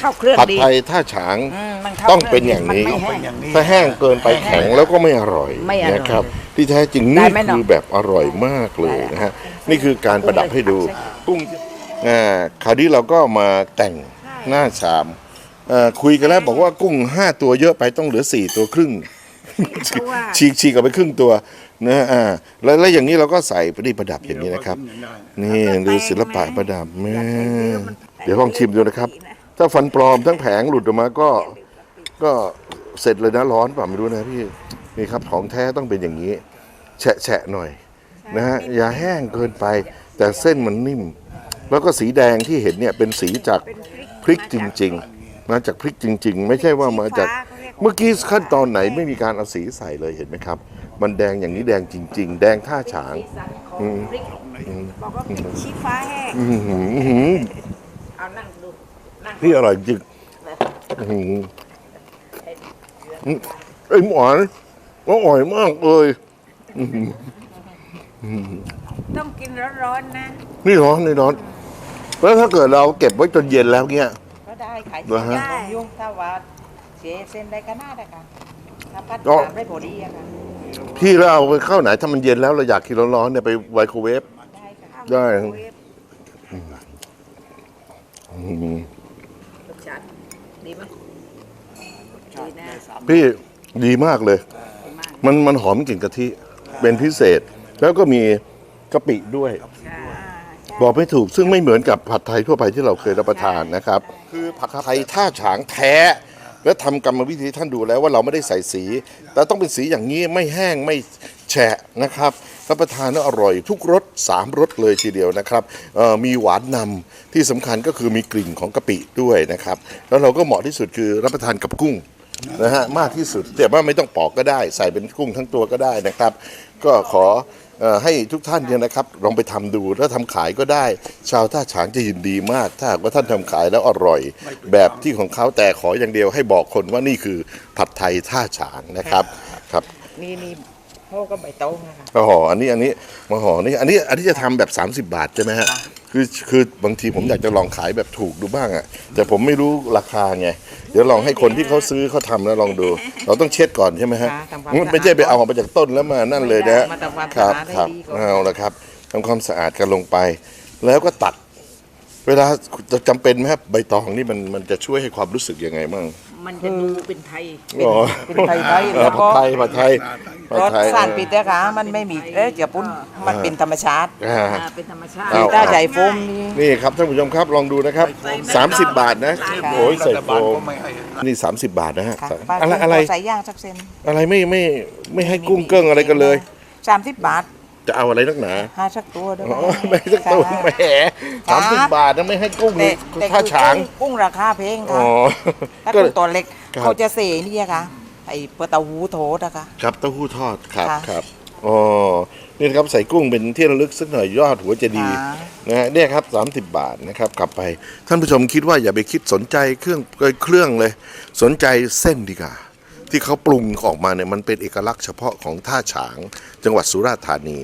Speaker 3: ข้าวเครื่อง
Speaker 2: ผัด
Speaker 3: ดี
Speaker 2: ไทยท่าฉาง
Speaker 3: อืมมันข้าว
Speaker 2: ต้อง
Speaker 3: ครื่
Speaker 2: เป็นอย่างนี้
Speaker 3: มัไม่แห้ง
Speaker 2: ถ้าแห้งเกินไปแข็งแล้วก็ไม่อร่อย
Speaker 3: ไม่อร่อย
Speaker 2: นะครับ ที่แท้จริง
Speaker 3: ได้
Speaker 2: นี่
Speaker 3: ไหมเนาะ
Speaker 2: คือแบบอร่อยมากเลยนะฮะนี่คือการประดับให้ดูกุ้งอ่าคราวนี้เราก็มาแต่งหน้าชามเอ่อคุยกันแล้วบอกว่ากุ้งห้าตัวเยอะไปต้องเหลือสี่ตัวครึ่ง ฉีกฉีกออกไปครึ่งตัวนะฮะอ่าแล้วแล้วอย่างนี้เราก็ใส่ประดิประดับอย่างนี้นะครับ นี่ดูศิลปะประดับแม่เดี๋ยวลองชิมดูนะครับ ถ้าฟันปลอมทั้งแผงหลุดออกมาก็ ก็เสร็จเลยนะร้อนเปล่าไม่รู้นะพี่นี่ครับของแท้ต้องเป็นอย่างนี้ แฉะแฉะหน่อยนะฮะอย่าแห้งเกินไป แต่เส้นมันนิ่ม แล้วก็สีแดงที่เห็นเนี่ยเป็นสีจากพริกจริง ๆ มาจากพริกจริง ๆ ไม่ใช่ว่ามาจาก เมื่อกี้ขั้นตอนไหนไม่มีการเอาสีใส่เลยเห็นไหมครับ มันแดงอย่างนี้แดงจริง ๆ แดงท่าฉางอืม
Speaker 4: บอกว่าเป็นชีฟ้าแห้ง
Speaker 2: อื้อหืออื้อหือ
Speaker 3: เอานั่งดูนั่ง
Speaker 2: นี่อร่อยจริงอื้อหืออืมไอ้หวานอร่อยมากเลย
Speaker 3: ต้องกินร้อนๆนะ
Speaker 2: นี่ร้อนนี่ร้อนแล้วถ้าเกิดเราเก็บไว้จนเย็นแล้วเนี่ย
Speaker 4: ก็ได้ขาย
Speaker 2: เหรอฮะ
Speaker 4: ได้ยุ่งถ้าว่าเสียเส้นได้ก็น่าได้ค่ะถ้าพัด
Speaker 2: อ๋อ
Speaker 4: ตามได้พอดีอะค่ะ
Speaker 2: พี่แล้วเอาไปเข้าไหนถ้ามันเย็นแล้วเราอยากกินร้อนๆเนี่ยไปไมโครเวฟ
Speaker 4: ได้ค่ะ
Speaker 2: ได้
Speaker 3: รสชาติดีไหมดีนะ
Speaker 2: พี่ดีมากเลย
Speaker 3: ดีมาก
Speaker 2: มันมันหอมกลิ่นกะทิเป็นพิเศษ แล้วก็มีกะปิด้วย
Speaker 3: ค่ะ
Speaker 2: บอกไม่ถูกซึ่งไม่เหมือนกับผัดไทยทั่วไปที่เราเคยรับประทานนะครับ คือผัดไทยท่าฉางแท้ และทำกรรมวิธีท่านดูแล้วว่าเราไม่ได้ใส่สี แต่ต้องเป็นสีอย่างนี้ไม่แห้งไม่แฉะนะครับรับประทานแล้วอร่อยทุกรสสามรสเลยทีเดียวนะครับมีหวานนำที่สำคัญก็คือมีกลิ่นของกะปิด้วยนะครับ แล้วเราก็เหมาะที่สุดคือรับประทานกับกุ้งนะฮะมากที่สุดแต่ว่าไม่ต้องปอกก็ได้ ใส่เป็นกุ้งทั้งตัวก็ได้นะครับ ก็ขอเอ่อให้ทุกท่านเนี่ยนะครับลองไปทำดูแล้วทำขายก็ได้ ชาวท่าฉางจะยินดีมาก ถ้าหากว่าท่านทำขายแล้วอร่อย แบบที่ของเขาแต่ขออย่างเดียวให้บอกคนว่านี่คือผัดไทยท่าฉางนะครับครับ
Speaker 4: มีมีห่อก็ใบตองนะคะ
Speaker 2: มาห่ออันนี้อันนี้มาห่อนี่อันนี้อันนี้จะทำแบบ 30 บาทใช่ไหมฮะคือคือบางทีผมอยากจะลองขายแบบถูกดูบ้างอะแต่ผมไม่รู้ราคาไง เดี๋ยวลองให้คนที่เขาซื้อเขาทำแล้วลองดู เราต้องเช็ดก่อนใช่ไหมฮะ
Speaker 4: ค่ะทำความ
Speaker 2: มันไม่ใช่ไปเอาออกมาจากต้นแล้วมานั่นเลยนะฮะ
Speaker 4: มาทำความ
Speaker 2: ครับ
Speaker 4: สะอาดให้
Speaker 2: ครับ
Speaker 4: ดีก่อน
Speaker 2: เอาละครับทำความสะอาดกันลงไป แล้วก็ตัด เวลาจะจำเป็นไหมครับใบตองนี่มันมันจะช่วยให้ความรู้สึกยังไงบ้าง
Speaker 3: มันจะดูเป็นไทย
Speaker 2: อ๋อ
Speaker 4: เป็นไทยไทย
Speaker 2: เออ
Speaker 4: แล้ว
Speaker 2: ผั
Speaker 4: ก็
Speaker 2: ดไทยผัดไทยผัด
Speaker 4: รส
Speaker 2: ไทย
Speaker 4: สารปิดนะคะมันไม่มีเอ๊ะเจียปุ้นมันเป็นธรรมชาติ
Speaker 2: อ่า
Speaker 3: อ่าเป็นธรรมชาติ
Speaker 2: เอา
Speaker 4: ถ้าใจโฟมนี่
Speaker 2: นี่ครับท่านผู้ชมครับลองดูนะครับ 30 บาทนะโอ้ยใส่โฟมนี่ 30 บาทนะฮะ
Speaker 4: ค่ะ
Speaker 2: อะไรอะไร
Speaker 4: ใส่ย่างสักเซน
Speaker 2: อะไรไม่ไม่ไม่ให้กุ้งเกิ้งอะไรกันเลย
Speaker 4: สามสิบบาท
Speaker 2: จะเอาอะไรนักหนา
Speaker 4: ห้าสักตัวด้วย
Speaker 2: อ๋อไม่สักตัวแหมสามสิบบาทนะไม่ให้กุ้งเล
Speaker 4: แต่
Speaker 2: ย
Speaker 4: แต่
Speaker 2: ท่าฉาง
Speaker 4: กุ้กุ้งราคาแพง
Speaker 2: อ๋
Speaker 4: ค่ะ
Speaker 2: อ
Speaker 4: ถ้า
Speaker 2: ก็
Speaker 4: กุ้งตัวเล็ก
Speaker 2: ครับ
Speaker 4: เขาจะเสนี่อะค่ะไอ้เปลาเต้าหู้โถนะคะ
Speaker 2: ครับเต้าหู้ทอดครับ
Speaker 4: ค่ะ
Speaker 2: ครับอ๋อนี่นะครับใส่กุ้งเป็นที่ระลึกสักหน่อยยอดหัวจะดี
Speaker 4: ค่ะ
Speaker 2: นะฮะเนี่ยครับ 30 บาทนะครับกลับไป ท่านผู้ชมคิดว่าอย่าไปคิดสนใจเครื่องเครื่องเลย สนใจเส้นดีกว่า ที่เขาปรุงออกมาเนี่ยมันเป็นเอกลักษณ์เฉพาะของท่าฉาง จังหวัดสุราษฎร์ธานี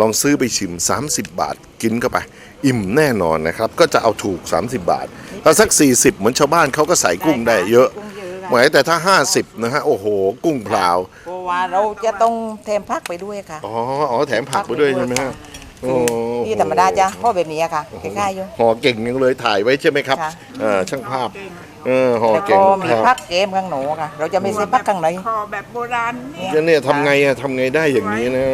Speaker 2: ลองซื้อไปชิม 30 บาทกินเข้าไป อิ่มแน่นอนนะครับ ก็จะเอาถูก 30 บาท ถ้าสัก 40 เหมือนชาวบ้านเขาก็ใส่กุ้งได้เยอะ
Speaker 4: กุ้งเยอะค่ะ
Speaker 2: หมายแต่ถ้า 50 นะฮะ โอ้โห กุ้งเปล่า
Speaker 4: เพราะว่าเราจะต้องเทมพักไปด้วยค่ะ
Speaker 2: อ๋ออ๋อแถมผักไปด้วยใช่ไหมฮะโอ้
Speaker 4: นี่ธรรมดาจ้ะพ่อแบบนี้อะค่ะคล้ายๆอยู่
Speaker 2: ห่อเก่งยังเลยถ่ายไว้ใช่ไหมครับ
Speaker 4: ค่ะ
Speaker 2: อ่าช่างภาพ เออห่อ
Speaker 4: แล้ว
Speaker 2: เก่
Speaker 4: ก็
Speaker 2: ง
Speaker 4: มี
Speaker 2: ครับ
Speaker 4: พักเกมข้างหนูค่ะ เราจะไม่ใส่พักข้างใน
Speaker 3: คอแบบโบราณเนี่ย
Speaker 2: เนี่ยเนี่ยทำไงอะทำไงได้อย่างนี้นะ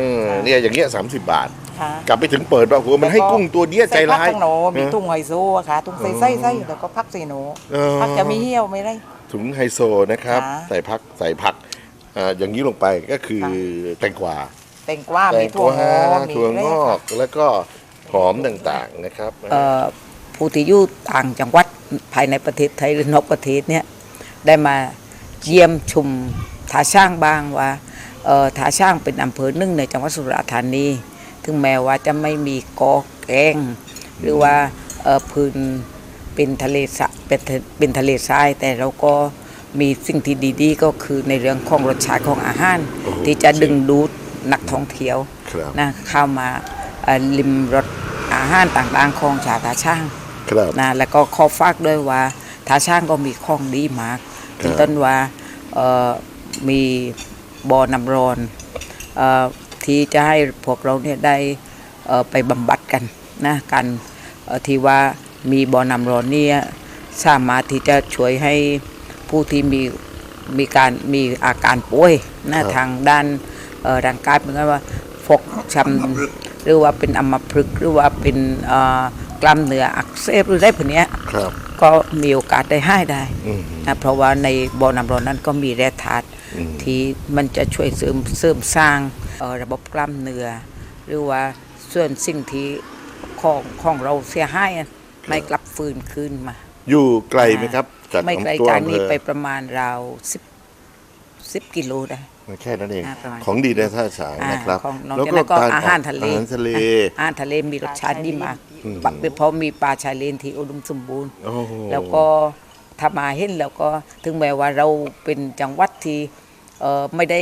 Speaker 2: เนี่ยอย่างเงี้ยสามสิบบาท
Speaker 4: ค่ะ
Speaker 2: กลับไปถึงเปิดว่าโหัวมันให้กุ้งตัวเดียวใจ
Speaker 4: ใส่พัก
Speaker 2: ร้าย
Speaker 4: ข้างหนูมีทุ่งไฮโซอะค่ะทุ่งใส่ไส้ไส้แล้วก็พักใส่หนู
Speaker 2: เออ
Speaker 4: พักจะมีเหี้ยวไม่ได้
Speaker 2: ถุงไฮโซนะครับ
Speaker 4: ค่ะ
Speaker 2: ใส่ผักใส่ผักอ่าอย่างนี้ลงไปก็คือ
Speaker 4: ค่
Speaker 2: แตงกวา
Speaker 4: แตงกวา
Speaker 2: แต
Speaker 4: มี
Speaker 2: ง
Speaker 4: ถั่ว
Speaker 2: กวาง
Speaker 4: อกมี
Speaker 2: ถั่ว
Speaker 4: อะไร
Speaker 2: งอ
Speaker 4: ค่ะ
Speaker 2: กแล้วก็หอมต่างๆนะครับ
Speaker 3: เอ่อ ผู้ที่อยู่ต่างจังหวัดภายในประเทศไทยหรือนอกประเทศเนี่ยได้มาเยี่ยมชมท่าช่างบ้างว่าเอ่อท่าช่างเป็นอำเภอหนึ่งในจังหวัดสุราษฎร์ธานีถึงแม้ว่าจะไม่มีเกอแกง หรือว่าเอ่อพื้นเป็นทะเลสะเป็นทะเป็นทะเลทราย แต่เราก็มีสิ่งที่ดี ๆ ก็คือในเรื่องของรสชาติของอาหาร
Speaker 2: โอ้โห
Speaker 3: ที่จะดึงดูดนักท่องเที่ยว
Speaker 2: ครับ
Speaker 3: นะเข้ามาเอ่อลิมรสอาหารต่างๆของชาวตาช่าง
Speaker 2: ครับ
Speaker 3: นะแล้วก็ขอฝากด้วยว่าทาช่างก็มีของดีมาก
Speaker 2: ครับ
Speaker 3: ต้นว่าเอ่อมีบ่อน้ำร้อนเอ่อที่จะให้พวกเราเนี่ยได้เอ่อไปบำบัดกันนะกันเอ่อที่ว่ามีบ่อน้ำร้อนเนี่ยสามารถที่จะช่วยให้ผู้ที่มีมีการมีอาการป่วยนะครับทางด้านเอ่อร่างกายเหมือนกันว่าฟกช้ำหรือว่าเป็นอัมพฤกษ์หรือว่าเป็นเอ่อ กล้ามเนื้ออักเสบหรืออะไรพวกเนี้ย
Speaker 2: ครับ
Speaker 3: ก็มีโอกาสได้ให้ได้
Speaker 2: อืม
Speaker 3: นะเพราะว่าในบ่อน้ำร้อนนั้นก็มีแร่ธาตุ
Speaker 2: อืม
Speaker 3: ที่มันจะช่วยเสริมเสริมสร้างเอ่อระบบกล้ามเนื้อหรือว่าส่วนสิ่งที่ของของเราเสียหายอะไม่กลับฟื้นคืนมา
Speaker 2: อยู่ไกลไหมครับ จาก
Speaker 3: ไม่ไกล
Speaker 2: ตัว
Speaker 3: จาก
Speaker 2: อำเภ
Speaker 3: นี้
Speaker 2: อ
Speaker 3: ไปประมาณราวสิบสิบกิโลได้
Speaker 2: แค่นั้นเอง
Speaker 3: อ่าประมาณ
Speaker 2: ของดีในท่าฉาง
Speaker 3: อ่า
Speaker 2: นะครับ
Speaker 3: ของนอกจากนั้นก็อาหารทะเล
Speaker 2: อาหารทะเล
Speaker 3: อาหารทะเลมีรสชาติดีมาก
Speaker 2: อืม
Speaker 3: ปะเพราะมีปลาชายเลนที่อุดมสมบูรณ์
Speaker 2: โอ้โห
Speaker 3: แล้วก็ถ้ามาเห็นแล้วก็ถึงแม้ว่าเราเป็นจังหวัดที่เอ่อไม่ได้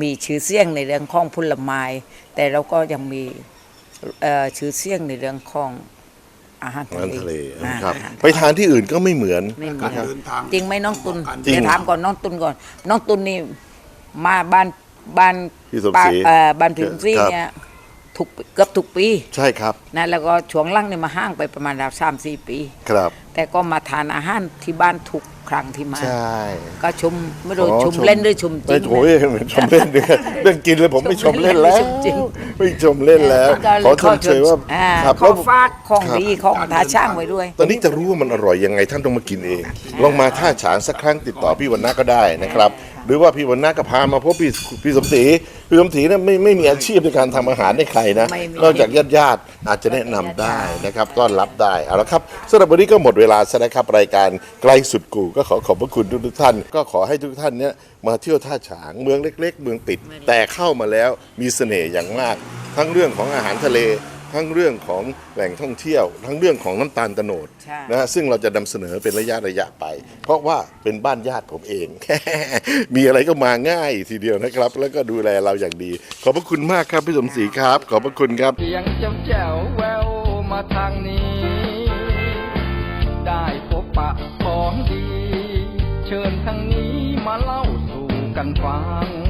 Speaker 3: มีชื่อเสียงในเรื่องของผลไม้แต่เราก็ยังมีเอ่อชื่อเสียงในเรื่องของอาหาร
Speaker 2: อาหารทะเล
Speaker 3: อ่า
Speaker 2: ครับ
Speaker 3: อาหาร
Speaker 2: ไปทานที่อื่นก็ไม่เหมือน
Speaker 3: ไม่เหมื
Speaker 2: นะ
Speaker 3: อน
Speaker 2: ครับ
Speaker 3: จริงไหมน้องตุน
Speaker 2: จริง
Speaker 3: เดี๋ยวถามก่อนน้องตุนก่อน น้องตุนนี่ มาบ้านบ้าน
Speaker 2: พี่สม
Speaker 3: ป้า
Speaker 2: ศรี
Speaker 3: เอ่อบ้านพี่สมศรี
Speaker 2: ครับ
Speaker 3: เนี่ยทุกเกือบทุกปี
Speaker 2: ใช่ครับ
Speaker 3: นะแล้วก็ช่วงหล่างเนี่ยมาห้างไปประมาณราวสามสี่ปี
Speaker 2: ครับ
Speaker 3: แต่ก็มาทานอาหารที่บ้านทุกครั้งที่มา
Speaker 2: ใช่
Speaker 3: ก็ชมไม่รู้
Speaker 2: อ๋อ
Speaker 3: ชมเล่นหรือชมจริ
Speaker 2: ไม่
Speaker 3: ง
Speaker 2: โอ้ยชมเล่นด้วยเรื่องกินเลยผมไม่ชมเล่นแล้ว
Speaker 3: ชมจริง
Speaker 2: ไม่ชมเล่นแล้ว
Speaker 3: ก็
Speaker 2: ขอช
Speaker 3: ข้
Speaker 2: มเชยว่า
Speaker 3: อ่า
Speaker 2: ครับ
Speaker 3: ข้อ
Speaker 2: แล้ว
Speaker 3: ฝากของ
Speaker 2: ครับ
Speaker 3: ดีของทาช่างไว้ด้วย
Speaker 2: ตอนนี้จะรู้ว่ามันอร่อยยังไงท่านต้องมากินเอง ลองมาท่าฉางสักครั้งติดต่อพี่วันนาก็ได้นะครับ หรือว่าพี่วันนาก็พามาพบพี่พี่สมศรีพี่สมศรีเนี่ยไม่ไม่มีอาชีพในการทำอาหารให้ใครนะ
Speaker 3: ไม่มี
Speaker 2: นอกจากญาติญาติๆอาจจะแนะนำได้นะครับต้อนรับได้เอาละครับสำหรับวันนี้ก็หมดเวลาซะนะครับรายการไกลสุดกูก็ขอขอบพระคุณทุกทุกๆท่าน ก็ขอให้ทุกท่านเนี่ยมาเที่ยวท่าฉางเมืองเล็ก ๆ เมืองปิด แต่เข้ามาแล้วมีเสน่ห์อย่างมาก ทั้งเรื่องของอาหารทะเล ทั้งเรื่องของแหล่งท่องเที่ยว ทั้งเรื่องของน้ำตาลโตโนด
Speaker 3: ใช่
Speaker 2: นะฮะซึ่งเราจะนำเสนอเป็นระยะระยะไป เพราะว่าเป็นบ้านญาติผมเอง มีอะไรก็มาง่ายทีเดียวนะครับ แล้วก็ดูแลเราอย่างดี ขอบพระคุณมากครับพี่สมศรีครับ ขอบพระคุณครับ
Speaker 1: เสียงเจ้าแจ๋วแววมาทางนี้ ได้พบปะของดี เชิญทางนี้มาเล่าสู่กันฟัง